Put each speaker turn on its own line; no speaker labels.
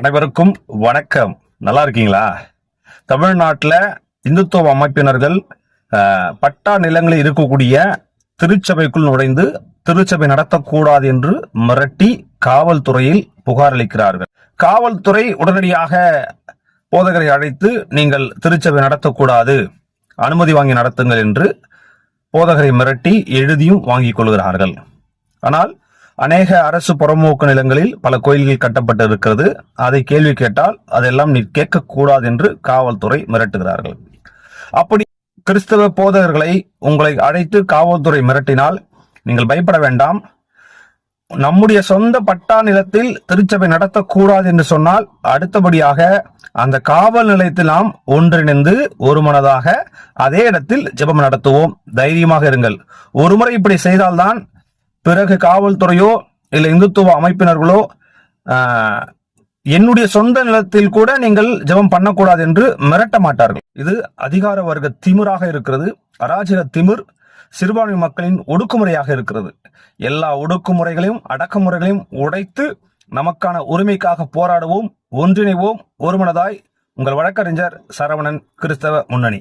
அனைவருக்கும் வணக்கம். நல்லா இருக்கீங்களா? தமிழ்நாட்டில் இந்துத்துவ அமைப்பினர்கள் பட்டா நிலங்களில் இருக்கக்கூடிய திருச்சபைக்குள் நுழைந்து திருச்சபை நடத்தக்கூடாது என்று மிரட்டி காவல்துறையில் புகார் அளிக்கிறார்கள். காவல்துறை உடனடியாக போதகரை அழைத்து நீங்கள் திருச்சபை நடத்தக்கூடாது. அனுமதி வாங்கி நடத்துங்கள் என்று போதகரை மிரட்டி எழுதியும் வாங்கிக் கொள்கிறார்கள். ஆனால் அநேக அரசு புறம்போக்கு நிலங்களில் பல கோயில்கள் கட்டப்பட்டு இருக்கிறது அதை கேள்வி கேட்டால் அதெல்லாம் நீ கேட்கக்கூடாது என்று காவல்துறை மிரட்டுகிறார்கள். அப்படி கிறிஸ்தவ போதகர்களை உங்களை அழைத்து காவல்துறை மிரட்டினால் நீங்கள் பயப்பட வேண்டாம். நம்முடைய சொந்த பட்டா நிலத்தில் திருச்சபை நடத்தக்கூடாது என்று சொன்னால் அடுத்தபடியாக அந்த காவல் நிலையத்தில் நாம் ஒன்றிணைந்து ஒரு மனதாக அதே இடத்தில் ஜெபம் நடத்துவோம். தைரியமாக இருங்கள். ஒருமுறை இப்படி செய்தால்தான் பிறகு காவல்துறையோ இல்லை இந்துத்துவ அமைப்பினர்களோ என்னுடைய சொந்த நிலத்தில் கூட நீங்கள் ஜெபம் பண்ணக்கூடாது என்று மிரட்ட மாட்டார்கள். இது அதிகார வர்க்க திமிராக இருக்கிறது. அராஜக திமிர் சிறுபான்மை மக்களின் ஒடுக்குமுறையாக இருக்கிறது. எல்லா ஒடுக்குமுறைகளையும் அடக்குமுறைகளையும் உடைத்து நமக்கான உரிமைக்காக போராடுவோம் ஒன்றிணைவோம். ஒருமனதாய் உங்கள் வழக்கறிஞர் சரவணன் கிறிஸ்தவ முன்னணி.